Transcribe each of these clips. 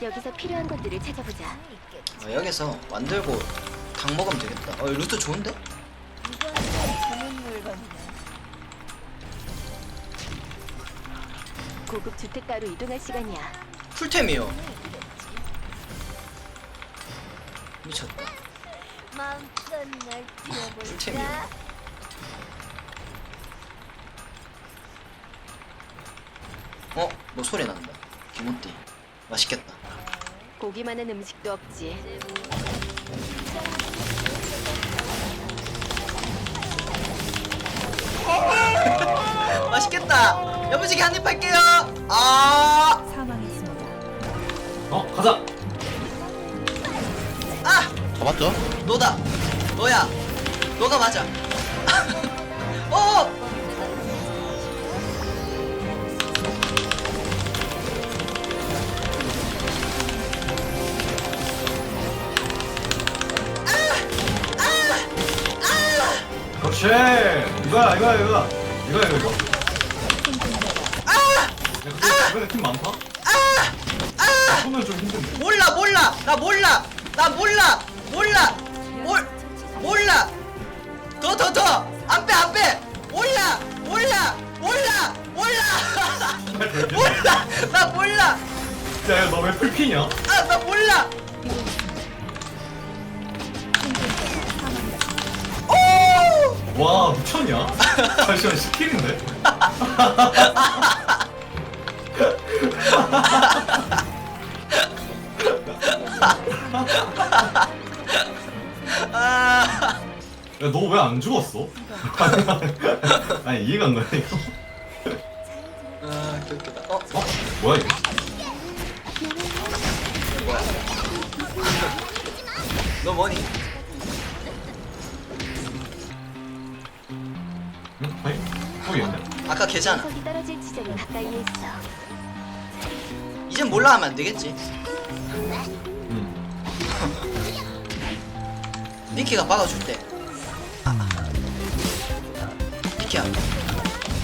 여기서 필요한 것들을 찾아보자. 아, 여기서 만들고 닭 먹으면 되겠다. 어, 루트 좋은데? 고급 주택가로 이동할 시간이야. 풀템이요. 미쳤다. 마음껏 날 꿀템이야. 뛰어볼까? 어? 뭐 소리 난다. 기모띠. 맛있겠다. 고기 많은 음식도 없지. 맛있겠다. 야무지게 한입 할게요. 아, 사망했습니다. 어 가자 아, 잡았죠? 너다. 너야. 너가 맞아. 어. 그렇지. 이거야 이거야 이거야. 이거야 이거 야 근데 이번에 팀 많다? 손은 좀 힘든데 몰라 몰라. 나 몰라. 나 몰라. 몰라. 몰 몰라. 더 더 더. 안 빼 안 빼. 몰라. 몰라. 몰라. 몰라. 몰라. 나 몰라. 야너왜 풀피냐? 아 나 몰라 와 미쳤냐? 잠시만 시킬인데? 아, 야너 왜 안 죽었어? 아니 이해가 안 가네 이거 아 웃기다 어 어? 뭐야 이거? 뭐야 너 뭐니 응? 아까 걔잖아. 거기 떨어질 가까이에 있어. 이젠 몰라 하면 안 되겠지. 응 니키가 박아줄 때. 니키야.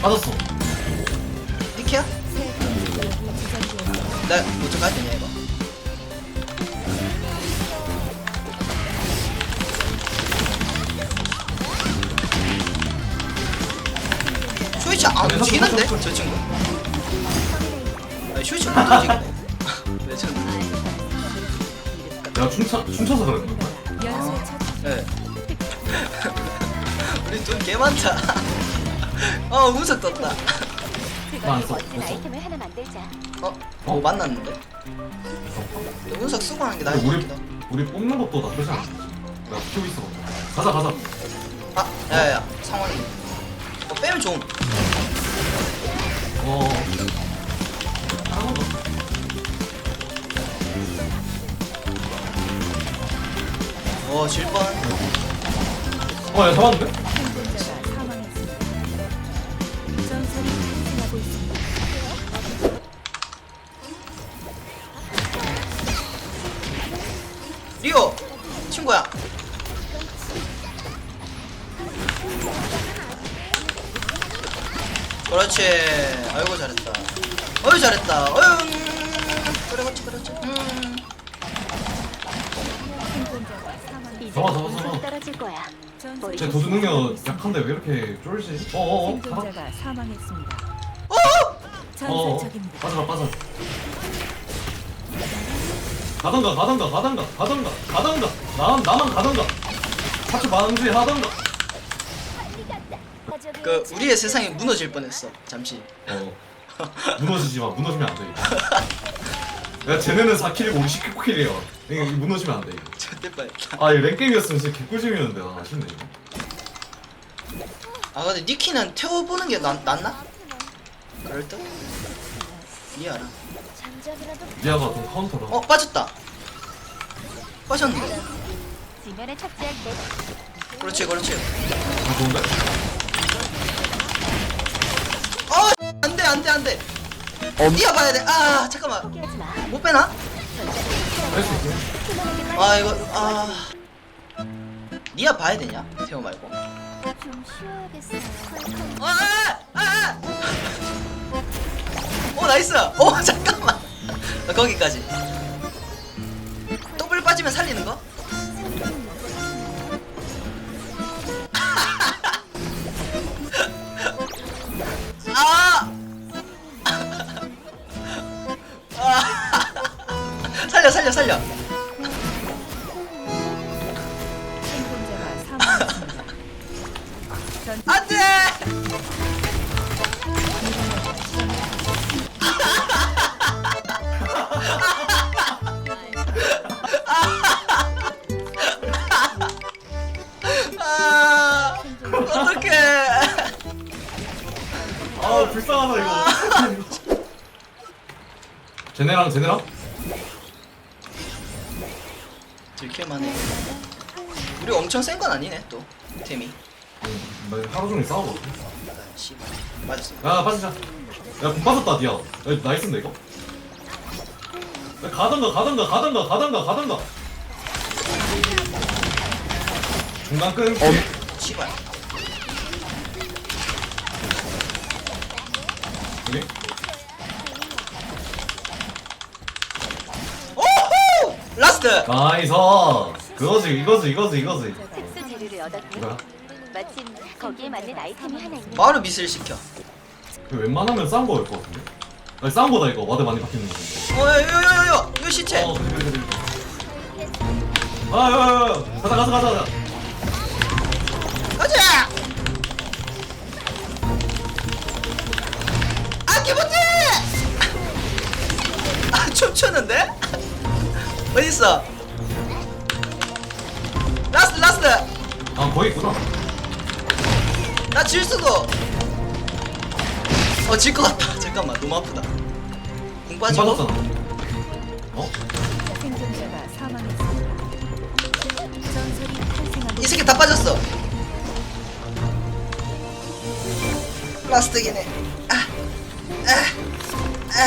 빠졌어. 니키야? 나 어떻게 할 되냐 이거 쇼이치 안 움직이는데 저 친구 아니 쇼이치 못 움직이네 레전드 내가 춤춰, 춤춰서 그랬는 거야 연쇄 처치 네 우리 돈 개 많다 어 운석 떴다 써. 써. 아이템을 하나 만들자. 어? 어 만났는데? 너 운석 쓰고 하는 게 나을 것 우리 같기도 하고. 우리 뽑는 것도 나쁘지 않아 내가 키고 있어 가자 가자 아 야야야 상황이 어 빼면 좋음 어 어 질뻔 어, 야, 잡았는데? 리오 친구야 그렇지 아이고 잘했다 어유 잘했다 어유 음, 그래 그렇지 그렇지 음. 잡아, 잡아, 잡아. 떨어질 거야. 머리 쟤 도주 능력 약한데 왜 이렇게 쫄지? 어어어 가봐 생존자가 사망했습니다. 어? 어어 전설적입니다. 빠져라 빠져 가던가 가던가 가던가 가던가 가던가 나, 나만 가던가 사치 반지 하던가 그 우리의 세상이 무너질 뻔했어 잠시. 어. 무너지지 마. 무너지면 안 돼 이거. 야 쟤네는 4킬이고 우리 19킬이야 이거 무너지면 안 돼 이거. 절대 뻔했다. 아, 이 랭게임이었으면 진짜 개꿀잼이었는데, 아, 아쉽네, 이거. 아 근데 니키는 태워보는 게 낫, 낫나? 그럴 듯? 이해하라. 잠잠이라도 니아가 좀 카운터로. 어 빠졌다. 빠졌는데 지면에 착지할 때 그렇지 그렇지. 아, 좋은데? 안돼 안돼 안돼 엄- 뛰어봐야 돼아 잠깐만 못 빼나? 아 이거 아 니아 봐야 되냐? 세호 말고 쉬어야겠어요. 아, 아, 아, 아! 나이스 오 어, 잠깐만 거기까지 더블 빠지면 살리는 거? 쟤네랑 쟤네랑? 들킬만 해 우리 엄청 센 건 아니네 또 템이 응, 나 하루 종일 싸우고. 아, 씨발 맞았어 야 빠지자. 야공 빠졌다 디야. 야 나이스인데 이거. 야, 가던가 가던가 가던가 가던가 가던가. 중간 끈. 어 씨발 여기. 오호 라스트 나이스. 그거지 이거지 이거지 이거지. 특수 재료를. 뭐야? 마침 거기에 맞는 아이템이 하나 있네. 바로 미스를 시켜 그 웬만하면 싼 거일 것 같은데. 아니 싼 거다 이거 와드 많이 박히는 거. 어요요요요 이거 시체 어 그래 그래 그래. 아 야 야 야 가자 가자 가자 가자. 가자 아 기분지 아 춤추는데 어딨어 라스트 라스트 아 거기 있구나. 나 질 수도 어 질 것 같다 잠깐만 너무 아프다 공공 빠지고 빠졌잖아. 어? 생존자가 사망했습니다. 전설이 탄생하고 이 새끼 다 빠졌어 라스트기네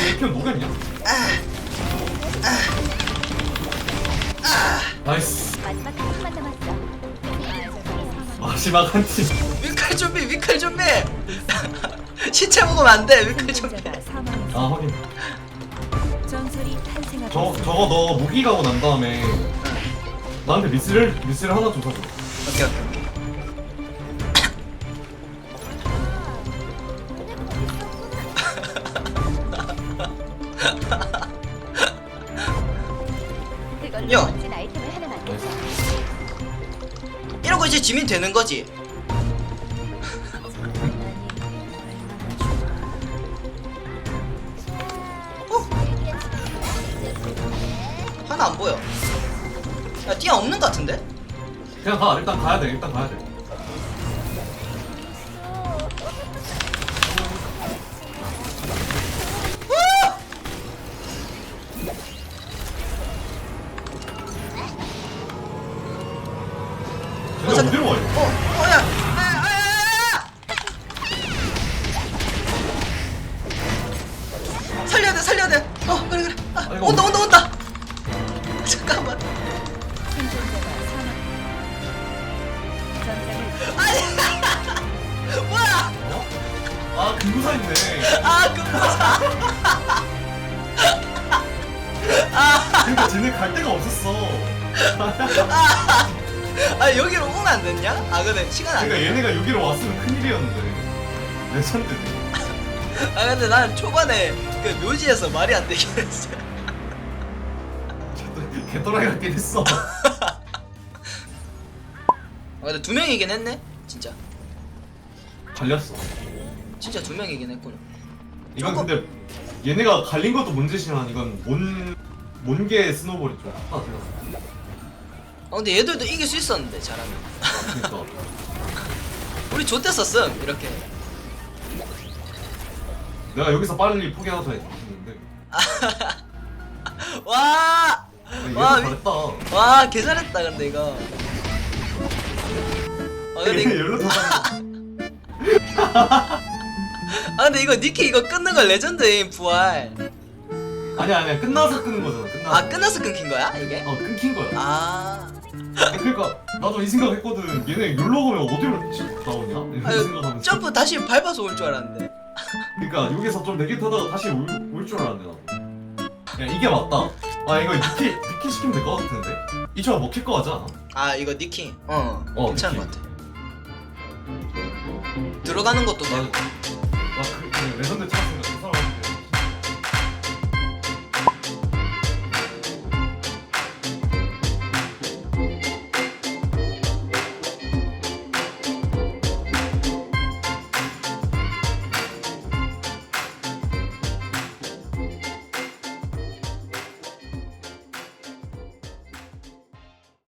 이게 편 녹였냐? 나이스. 마지막 한 팀만 남았어. 마지막 한 팀. 위클 준비 위클 준비 시체 먹으면 안돼 위클 생존자가 사망했습니다. 아 확인. 전설이 탄생하고 저 있습니다. 저거 너 무기 가고 난 다음에 나한테 미스를 미스를 하나 좀 사줘. 오케이 오케이 지민 되는 거지 하나 안 보여 야 띠아 없는 거 같은데? 그냥 가 일단 가야 돼 일단 가야 돼. 잠깐만. 생존자가 사망. 전장을 아니, 뭐야? 어? 아 금구사 있네. 아, 금보사. 그러니까 쟤네 갈 데가 없었어. 아, 여기로 오면 안 됐냐? 아, 근데 시간 안 그러니까 돼. 얘네가 여기로 왔으면 큰일이었는데. 레전드네. 아, 근데 난 초반에 그 묘지에서 말이 안 되긴 했어. 개또라이 같긴 했어. 아, 근데 두 명이긴 했네. 진짜. 갈렸어. 진짜 두 명이긴 했구나. 이건 근데 얘네가 갈린 것도 문제지만 이건 몬 몬게 스노볼이 좀 크다 생각. 아, 근데 얘들도 이길 수 있었는데, 잘하면. 그러니까 우리 좋댔었음, 이렇게. 내가 여기서 빨리 포기하자 했는데 와! 와, 미- 잘했다. 와, 개 잘했다, 근데 이거. 아, 근데 이거, 열로 다 아, 근데 이거 니키 이거 끊는 거 레전드임, 부활. 아니야 아니야 끝나서 끊는 거잖아. 끝나서. 아, 끝나서 끊긴 거야, 이게? 어 끊긴 거야. 아. 그러니까 나도 이 생각했거든. 얘네 열로 가면 어디로 나오냐? 이런 아유, 생각하면서. 점프 다시 밟아서 올 줄 알았는데. 그러니까 여기서 좀 내기 타다가 다시 올 줄 알았네 나도. 야 이게 맞다. 아 이거 니키 니키 시키면 될 것 같은데. 이초가 먹힐 거 같지 않아? 아, 이거 니키. 어, 어, 괜찮은 니키. 것 같아. 들어가는 것도 나, 되고. 나 그, 그 레전드 찾